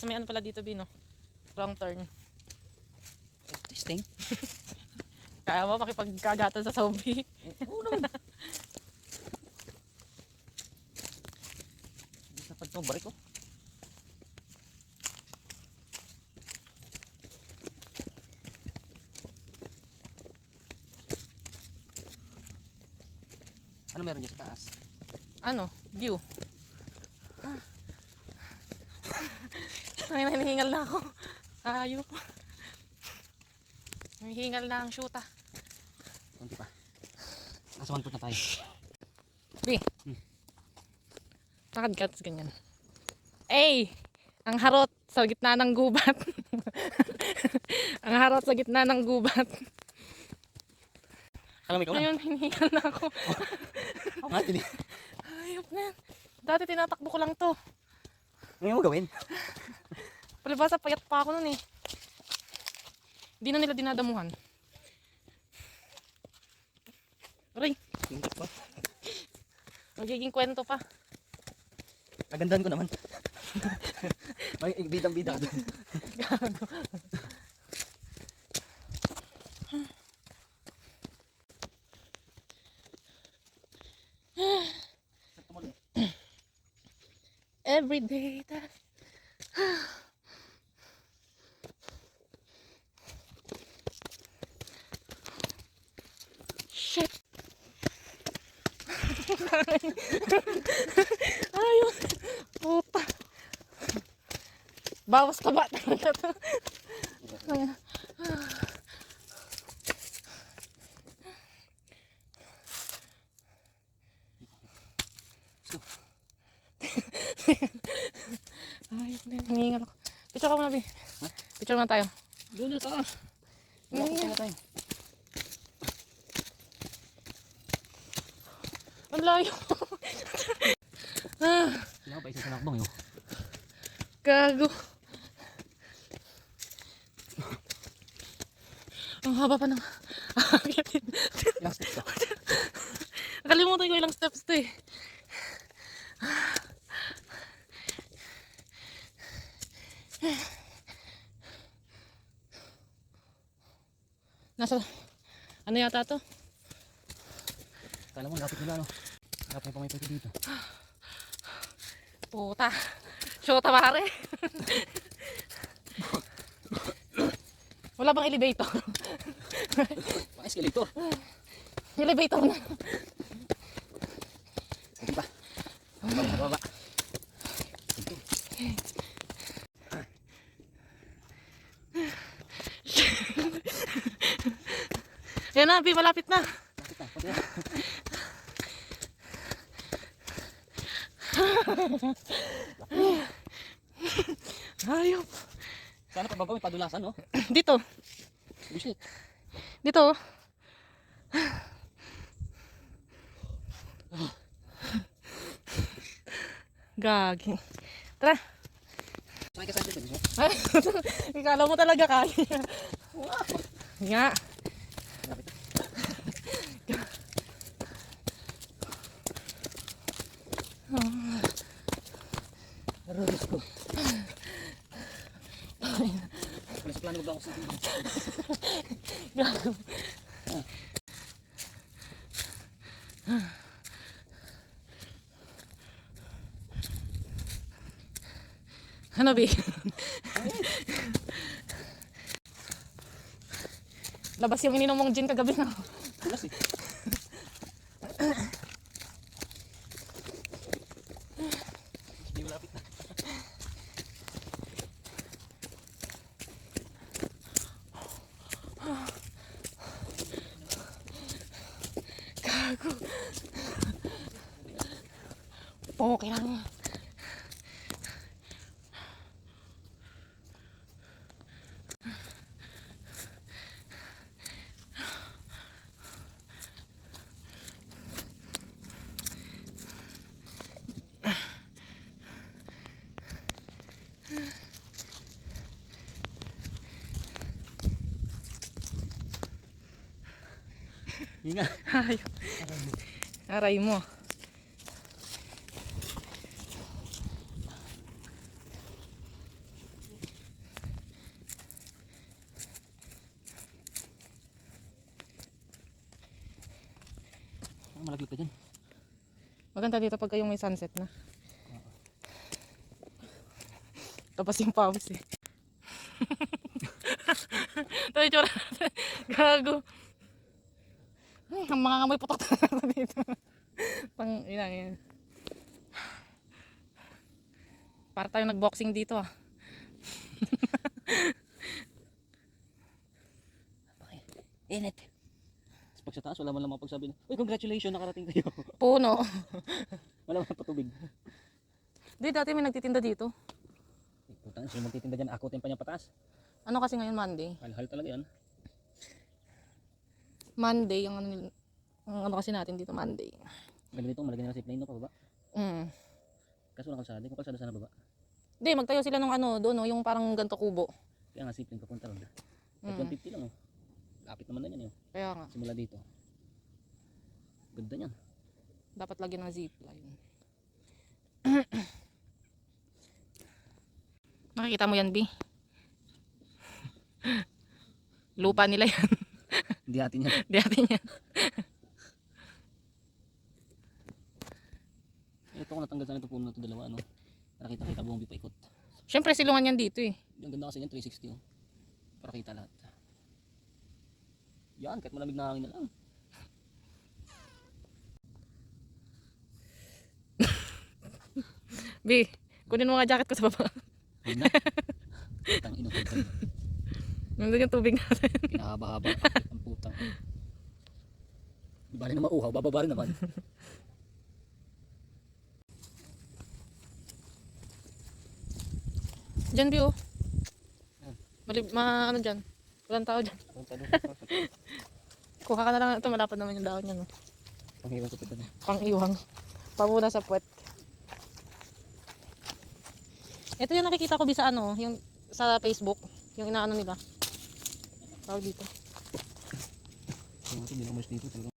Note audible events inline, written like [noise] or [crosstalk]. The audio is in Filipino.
Nasa may ano pala dito, Bino. Wrong turn. Testing. [laughs] Kaya mo makipagkagatan sa zombie. Oo naman. [laughs] Hindi sa pagtong barik ko. Ano meron dyan sa taas? ano? View. [laughs] Ay, hinihingal na ako. Ayok. Hinihingal na ang shoota. Kunti pa. Nasa one foot na tayo. B. Lakad ka, tapos ganyan. A. Ang harot sa gitna ng gubat. [laughs] ang harot sa gitna ng gubat. Alam mo ikaw lang. Ngayon, hinihingal na ako. [laughs] Ako nga, tini. Ayop na. Dati tinatakbo ko lang to. Ngayon mo gawin. [laughs] Palibasa, payat pa ako nun eh. Hindi na nila dinadamuhan. Aray, Tingkat pa. magiging kwento pa. Kagandahan ko naman. [laughs] May bidang-bida doon. Every day Ayun! Puta! Bawas ka ba talaga to? Ayan. Ayun na, hinihingal ako. Picture ka muna, Bi. Picture muna tayo. Doon na taas. Malapit na tayo. Ang layo. ah, Hindi ako pa isang sanakbong yun. gago. Ang haba pa ng akitin. Ilang steps ka? Nakalimutan ko ilang steps to eh. Nasa, ano yata to? Kala mo, lapit nila, no? Lapit na pamay dito. Puta. Shota pare. Wala bang elevator? Mga escalator. elevator na. Sige pa. Baba, baba. Yan na, Bi, malapit na. Lapit na. Pati na. Ayop. Sana pababa may padulasan, no? Dito. Bullshit. Dito. Gagi. Tara. Sakay ka sa atin, no? Ikala mo talaga kaya. Nga. Lapit na. Aros ko. Sa plano mag ako sa. Gago. Ano, Bi? Labas yung ininom mong gin kagabi na. Tulas eh. Gago. Okay lang. Yun nga. Aray. Aray mo. Malaglag ka dyan. Maganda dito pag yung may sunset na. Tapos yung pawis eh. [laughs] Ito yung tsura natin. Gago. Ay, ang mga ngamoy putok na [laughs] dito. Pang, ina, yan. Para tayo nag-boxing dito ah. [laughs] Init. Pag sa taas, wala man lang mapagsabi na, Uy, congratulations, nakarating kayo. [laughs] Puno. wala man patubig. Di, dati may nagtitinda dito. Putang, sino magtitinda dyan? Akutin pa niya pataas. Ano kasi ngayon Monday? Hal-hal talaga yan. Monday, yung ano, ang ano kasi natin dito Monday. Ganda dito, malagyan nila si plane no, pababa. Mm. Kaso walang kalsada, kung kalsada sana baba. Hindi, magtayo sila ng ano, doon, no, yung parang ganto kubo. Kaya nga zipline papunta ron. Mm. 150 lang oh. Lapit naman na yan yun. Kaya nga, Simula dito. Ganda niyan. dapat lagyan ng zipline. Nakikita mo yan, B? [laughs] Lupa nila yan. Hindi atin yan. [laughs] Di atin yan. Ito ko natanggal sana ito puno na ito dalawa ano. Nakita kita buong bipaikot. Siyempre, silungan yan dito eh. Yung ganda kasi yan 360 oh. Para kita lahat. Yan, kahit malamig na hangin na lang. [laughs] B, kunin mo nga jacket ko sa baba. Huwag na. [laughs] Putang ino. Nandun yung tubig natin. Pinahaba-haba. Ang putang. Di ba na mauhaw, bababa rin naman. [laughs] Diyan, B, oh. Malib, ma, ano dyan? Walang tao dyan. [laughs] Kuha ka na lang ito, malapad naman yung dahon yan. Oh. Panghiwan sa pita na. Pang iwang. Pamuna sa puwet. Ito yung nakikita ko bisa ano, yung sa Facebook, yung inaano nila. Tawag dito. Yung ito, binamers dito talaga.